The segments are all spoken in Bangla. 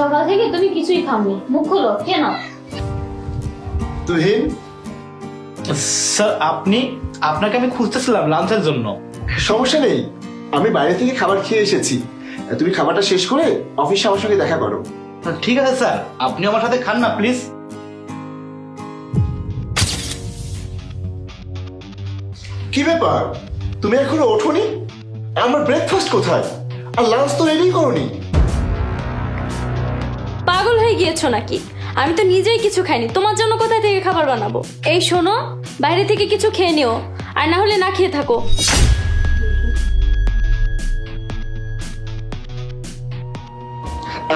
সকাল থেকে তুমি কিছুই খাওনি। মুখ খুলো কেন তুহিন? স্যার আপনি আপনাকে আমি খুঁজতেছিলাম লাঞ্চের জন্য। সমস্যা নেই। আমি বাইরে থেকে খাবার খেয়ে এসেছি। তুমি খাবারটা শেষ করে অফিসে আমার সঙ্গে দেখা করো। ঠিক আছে স্যার। আপনি আমার সাথে খান না প্লিজ। কি ব্যাপার? তুমি এখনও ওঠোনি? আমার ব্রেকফাস্ট কোথায়? আর লাঞ্চ তো রেডি করনি। পাগল হয়ে গিয়েছো নাকি? আমি তো নিজেই কিছু খাইনি। তোমার জন্য কোথায় থেকে খাবার বানাবো? এই শোনো, বাইরে থেকে কিছু খেয়ে নিও, আর না হলে না খেয়ে থাকো।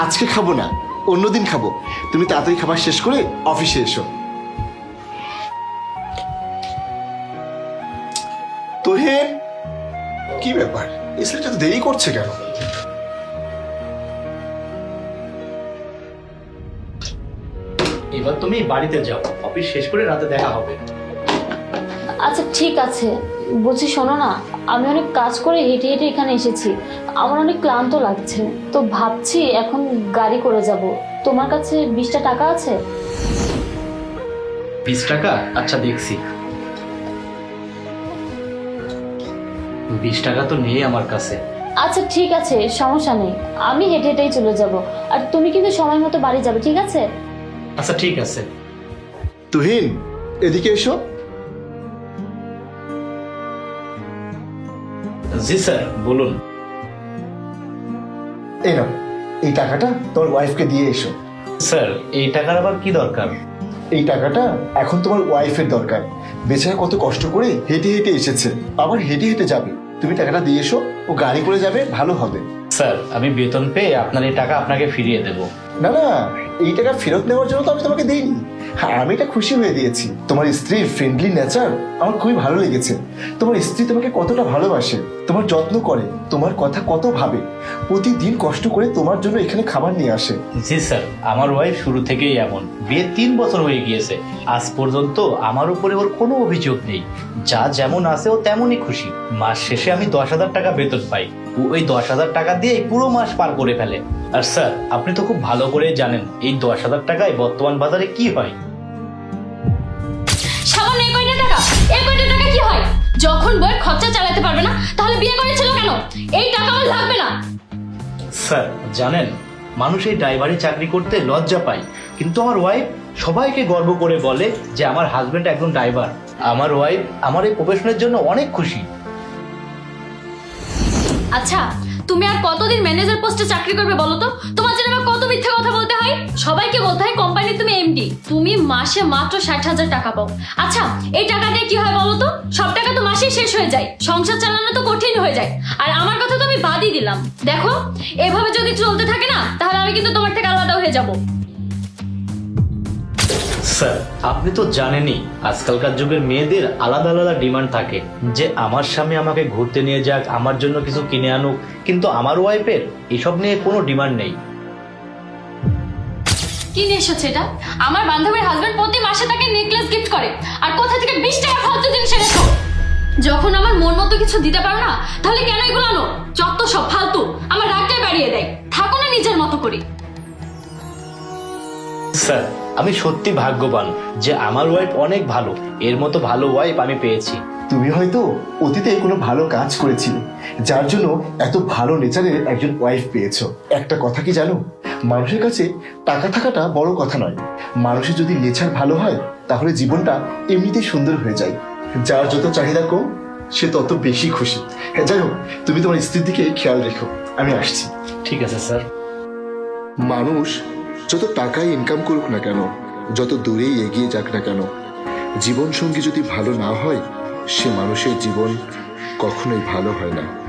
আজকে খাব না, অন্যদিন খাব। তুমি তাড়াতাড়ি খাবার শেষ করে অফিসে এসো। তোহেন, কি ব্যাপার? এই ছেলেটা দেরি করছে কেন? এবার তুমি বাড়িতে যাও। অফিস শেষ করে রাতে দেখা হবে। আচ্ছা ঠিক আছে। বলছি শোনো না আমি অনেক কাজ করে হেঁটে হেঁটে এখানে এসেছি। আমার অনেক ক্লান্ত লাগছে। তো ভাবছি এখন গাড়ি করে যাব। তোমার কাছে বিশটা টাকা আছে? বিশ টাকা? আচ্ছা দেখছি। বিশ টাকা তো নেই আমার কাছে। আচ্ছা ঠিক আছে সমস্যা নেই। আমি হেঁটে হেঁটেই চলে যাব। আর তুমি কিন্তু সময় মতো বাড়ি যাবে ঠিক আছে? আচ্ছা ঠিক আছে। তুহিন এদিকে এসো। জি স্যার বলুন। এই নাও এই টাকাটা তোমার ওয়াইফকে দিয়ে এসো। স্যার এই টাকার আবার কি দরকার? এই টাকাটা এখন তোমার ওয়াইফের দরকার। বেচারা কত কষ্ট করে হেঁটে হেঁটে এসেছে আবার হেঁটে হেঁটে যাবে। তুমি টাকাটা দিয়ে এসো। ও গাড়ি করে যাবে ভালো হবে। স্যার আমি বেতন পেয়ে আপনার এই টাকা আপনাকে ফিরিয়ে দেব। না না এই টাকা ফেরত নেওয়ার জন্য তো আমি তোমাকে দিইনি। হ্যাঁ আমি এটা খুশি হয়ে দিয়েছি। তোমার স্ত্রীর ফ্রেন্ডলি নেচার আমার খুবই ভালো লেগেছে। তোমার স্ত্রী তোমাকে কতটা ভালোবাসে তোমার যত্ন করে তোমার কথা কত ভাবে প্রতিদিন কষ্ট করে তোমার জন্য এখানে খাবার নিয়ে আসে। জি স্যার আমার ওয়াইফ শুরু থেকেই এমন। বিয়ে তিন বছর হয়ে গিয়েছে। আজ পর্যন্ত আমার উপরে ওর কোনো অভিযোগ নেই। যা যেমন আছে ও তেমনই খুশি। মাস শেষে আমি দশ হাজার টাকা বেতন পাই। ওই দশ হাজার টাকা দিয়ে পুরো মাস পার করে ফেলে। আর স্যার আপনি তো খুব ভালো করে জানেন এই দশ হাজার টাকায় বর্তমান বাজারে কি হয়। সামান্য এই কয়টা টাকা। এই কয়টা টাকা কি হয়? যখন খরচা চালাতে পারবে না তাহলে বিয়ে করেছিল কেন? এই টাকা আমার লাগবে না। স্যার জানেন মানুষ এই ড্রাইভারি চাকরি করতে লজ্জা পায়। কিন্তু আমার ওয়াইফ সবাইকে গর্ব করে বলে যে আমার হাজবেন্ড একজন ড্রাইভার। আমার ওয়াইফ আমার এই প্রফেশনের জন্য অনেক খুশি। আচ্ছা তুমি আর কতদিন ম্যানেজার পোস্টে চাকরি করবে বলো তো? তোমার জন্য কত মিথ্যা কথা বলতে হয়? সবাইকে বলতে হয় কোম্পানি তুমি এমডি তুমি মাসে মাত্র ষাট হাজার টাকা পাও। আচ্ছা এই টাকা দিয়ে কি হয় বলো তো? সব টাকা তো মাসেই শেষ হয়ে যায়। সংসার চালানো তো কঠিন হয়ে যায়। আর আমার কথা তো আমি বাদই দিলাম। দেখো, এভাবে যদি চলতে থাকে না, তাহলে আমি কিন্তু তোমার থেকে আলাদা হয়ে যাব। স্যার, আপনি তো জানেনই, আজকালকার যুগের মেয়েদের আলাদা আলাদা ডিমান্ড থাকে। যে আমার স্বামী আমাকে ঘুরতে নিয়ে যাক, আমার জন্য কিছু কিনে আনুক, কিন্তু আমার ওয়াইফের এসব নিয়ে কোনো ডিমান্ড নেই। কি নিয়ে এসেছে এটা? আমার বান্ধবীর হাজবেন্ড প্রতি মাসে তাকে নেকলেস গিফট করে। আর কোথা থেকে বিশ টাকা ফালতু জিনিস এনেছো? যখন আমার মন মতো কিছু দিতে পারো না, তাহলে কেন এগুলো আনো? যত সব ফালতু, আমার রাগটাই বাড়িয়ে দেয়। থাকো না নিজের মতো করে। স্যার আমি সত্যি ভাগ্যবান যে আমার ওয়াইফ অনেক ভালো। এর মতো ভালো ওয়াইফ আমি পেয়েছি। তুমি হয়তো অতীতে কোনো ভালো কাজ করেছিলে যার জন্য এত ভালো নেচারের একজন ওয়াইফ পেয়েছ। একটা কথা কি জানো? মানুষের কাছে টাকা থাকাটা বড় কথা নয়। মানুষের যদি নেচার ভালো হয় তাহলে জীবনটা এমনিতেই সুন্দর হয়ে যায়। যার যত চাহিদা কম সে তত বেশি খুশি। হ্যাঁ যাই হোক তুমি তোমার স্ত্রীর দিকে খেয়াল রেখো। আমি আসছি। ঠিক আছে স্যার। মানুষ যত টাকাই ইনকাম করুক না কেন, যত দূরেই এগিয়ে যাক না কেন জীবন সঙ্গী যদি ভালো না হয়, সে মানুষের জীবন কখনোই ভালো হয় না।